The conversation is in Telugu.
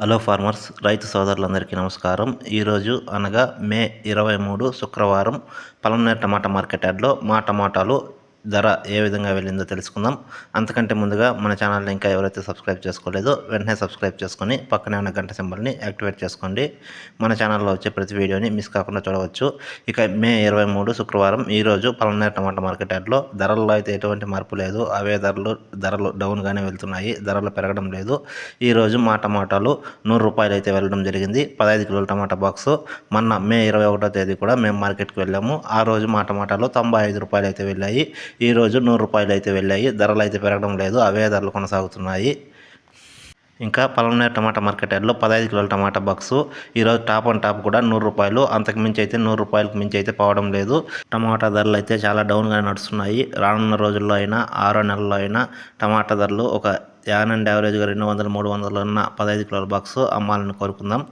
హలో ఫార్మర్స్ రైతు సోదరులందరికీ నమస్కారం. ఈరోజు అనగా మే ఇరవై మూడు శుక్రవారం పలమనేరు టమాటా మార్కెట్ యార్డ్లో మా టమాటాలు ధర ఏ విధంగా వెళ్ళిందో తెలుసుకుందాం. అంతకంటే ముందుగా మన ఛానల్ని ఇంకా ఎవరైతే సబ్స్క్రైబ్ చేసుకోలేదో వెంటనే సబ్స్క్రైబ్ చేసుకొని పక్కనే ఉన్న గంట సింబల్ని యాక్టివేట్ చేసుకోండి. మన ఛానల్లో వచ్చే ప్రతి వీడియోని మిస్ కాకుండా చూడవచ్చు. ఇక మే ఇరవై మూడు శుక్రవారం ఈరోజు పలనేర టమాటా మార్కెట్ యార్డ్లో ధరల్లో అయితే ఎటువంటి మార్పు లేదు. అవే ధరలు ధరలు డౌన్గానే వెళ్తున్నాయి. ధరలు పెరగడం లేదు. ఈరోజు మా టమాటాలు నూరు రూపాయలు అయితే వెళ్ళడం జరిగింది. పదహైదు కిలోల టమాటా బాక్సు. మొన్న మే ఇరవై ఒకటో తేదీ కూడా మేము మార్కెట్కి వెళ్ళాము. ఆ రోజు మా టమాటాలు తొంభై ఐదు రూపాయలు అయితే వెళ్ళాయి. ఈరోజు నూరు రూపాయలు అయితే వెళ్ళాయి ధరలు అయితే పెరగడం లేదు అవే ధరలు కొనసాగుతున్నాయి. ఇంకా పలమనేరు టమాటా మార్కెట్ యార్డ్లో పదహైదు కిలోల టమాటా బాక్సు. ఈరోజు టాప్ అండ్ టాప్ కూడా నూరు రూపాయలు అంతకు మించి అయితే నూరు రూపాయలకు మించి అయితే పోవడం లేదు. టమాటా ధరలు అయితే చాలా డౌన్గా నడుస్తున్నాయి. రానున్న రోజుల్లో అయినా ఆరో నెలల్లో అయినా టమాటా ధరలు ఒక యాన్ అండ్ యావరేజ్గా రెండు వందలు మూడు వందలు ఉన్న పదహైదు కిలోల బాక్సు అమ్మాలని కోరుకుందాం.